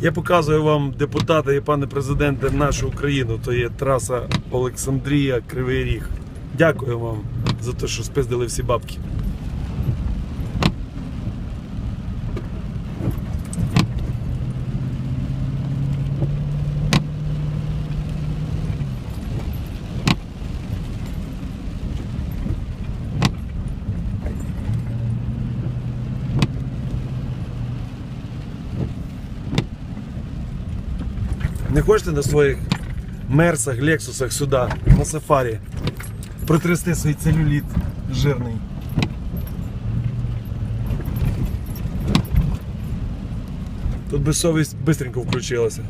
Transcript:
Я показую вам депутата і пане президенте нашу Україну. То є траса Олександрія Кривий Ріг. Дякую вам за те, що спиздили всі бабки. Не хочете на своїх мерсах, лексусах сюди, на сафарі, протрясти свій целюліт жирний. Тут би совість швидко включилася.